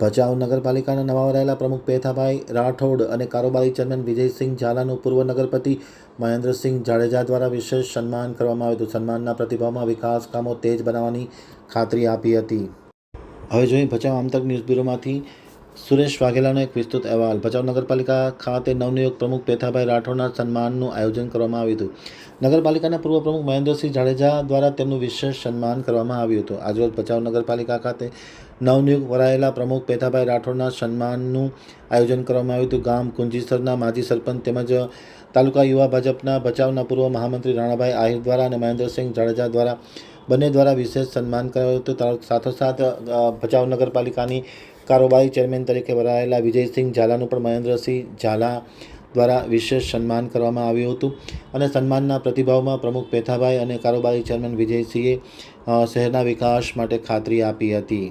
ભચાઉ નગરપાલિકાના નવા વરાયેલા પ્રમુખ પેથાભાઈ રાઠોડ અને કારોબારી ચેરમેન વિજયસિંહ ઝાલાનું પૂર્વ નગરપતિ મહેન્દ્રસિંહ જાડેજા દ્વારા વિશેષ સન્માન કરવામાં આવ્યું હતું. સન્માનના પ્રતિભાવમાં વિકાસ કામો તેજ બનાવવાની ખાતરી આપી હતી. હવે જોઈએ ભચાઉ આમતક ન્યૂઝ બ્યુરોમાંથી સુરેશ વાઘેલાનો એક વિસ્તૃત અહેવાલ. ભચાઉ નગરપાલિકા ખાતે નવનિયુક્ત પ્રમુખ પેથાભાઈ રાઠોડના સન્માનનું આયોજન કરવામાં આવ્યું હતું. નગરપાલિકાના પૂર્વ પ્રમુખ મહેન્દ્રસિંહ જાડેજા દ્વારા તેમનું વિશેષ સન્માન કરવામાં આવ્યું હતું. આજરોજ ભચાઉ નગરપાલિકા ખાતે નવનિયુક્ત વરાયેલા પ્રમુખ પેથાભાઈ રાઠોડના સન્માનનું આયોજન કરવામાં આવ્યું હતું. ગામ કુંજીસરના માજી સરપંચ તેમજ તાલુકા યુવા ભાજપના ભચાઉના પૂર્વ મહામંત્રી રાણાભાઈ આહિર દ્વારા અને મહેન્દ્રસિંહ જાડેજા દ્વારા, બંને દ્વારા વિશેષ સન્માન કરાયું હતું. સાથોસાથ ભચાઉ નગરપાલિકાની કારોબારી ચેરમેન તરીકે વરાયેલા વિજયસિંહ ઝાલાનું પણ મહેન્દ્રસિંહ ઝાલા દ્વારા વિશેષ સન્માન કરવામાં આવ્યું હતું. અને સન્માનના પ્રતિભાવમાં પ્રમુખ પેથાભાઈ અને કારોબારી ચેરમેન વિજયસિંહે શહેરના વિકાસ માટે ખાતરી આપી હતી.